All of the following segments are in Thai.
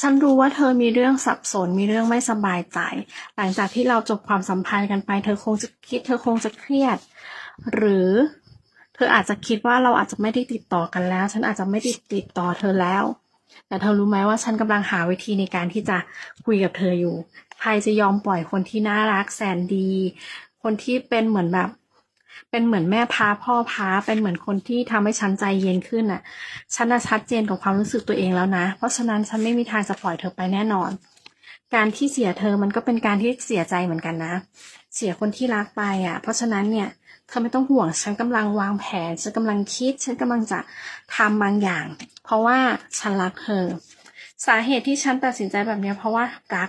ฉันรู้ว่าเธอมีเรื่องสับสนมีเรื่องไม่สบายใจ หลังจากที่เราจบความสัมพันธ์กันไป เธอคงจะคิด เธอคงจะเครียด หรือเธออาจจะคิดว่าเราอาจจะไม่ได้ติดต่อกันแล้ว ฉันอาจจะไม่ได้ติดต่อเธอแล้ว แต่เธอรู้ไหมว่าฉันกำลังหาวิธีในการที่จะคุยกับเธออยู่ ใครจะยอมปล่อยคนที่น่ารักแสนดี คนที่เป็นเหมือนแบบ เป็นเหมือนแม่พาพ่อพาเป็นเหมือนคนที่ทำให้ฉันใจเย็นขึ้นน่ะ ฉันน่ะชัดเจนกับความรู้สึกตัวเองแล้วนะ เพราะฉะนั้นฉันไม่มีทางจะปล่อยเธอไปแน่นอน การที่เสียเธอมันก็เป็นการที่เสียใจเหมือนกันนะ เสียคนที่รักไปอะ เพราะฉะนั้นเนี่ยเธอไม่ต้องห่วง ฉันกำลังวางแผน ฉันกำลังคิด ฉันกำลังจะทำบางอย่าง เพราะว่าฉันรักเธอ สาเหตุที่ฉันตัดสินใจแบบนี้เพราะว่ารัก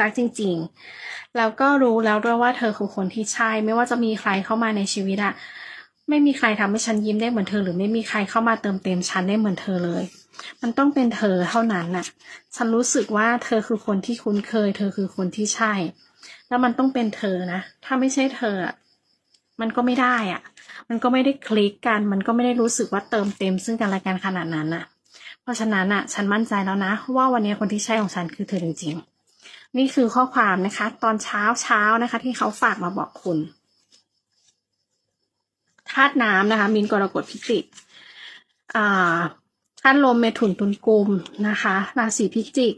รักจริง ๆ แล้วก็รู้แล้วด้วยว่าเธอคือคนที่ใช่ ไม่ว่าจะมีใครเข้ามาในชีวิตอะไม่มีใครทำให้ฉันยิ้มได้เหมือนเธอ หรือไม่มีใครเข้ามาเติมเต็มฉันได้เหมือนเธอเลย มันต้องเป็นเธอเท่านั้นน่ะ ฉันรู้สึกว่าเธอคือคนที่คุ้นเคย เธอคือคนที่ใช่ แล้วมันต้องเป็นเธอนะ ถ้าไม่ใช่เธออะมันก็ไม่ได้อะ มันก็ไม่ได้คลิกกัน มันก็ไม่ได้รู้สึกว่าเติมเต็มซึ่งกันและกันขนาดนั้นน่ะ เพราะฉะนั้นอะ ฉันมั่นใจแล้วนะ ว่าวันนี้คนที่ใช่ของฉันคือเธอจริงๆ นี่คือข้อความนะคะ ตอนเช้าเช้านะคะ ที่เขาฝากมาบอกคุณธาตุน้ำนะคะ มินกรกฎพิจิกอ่าธาตุลมเมถุนตุลกุมนะคะ ราศีพิจิก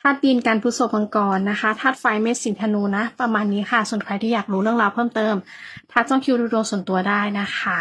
ธาตุดินการพฤษภมังกรนะคะธาตุไฟเมษสิงธนูนะ ประมาณนี้ค่ะ ส่วนใครที่อยากรู้เรื่องราวเพิ่มเติมทักจ้องคิวดูดวงส่วนตัวได้นะคะ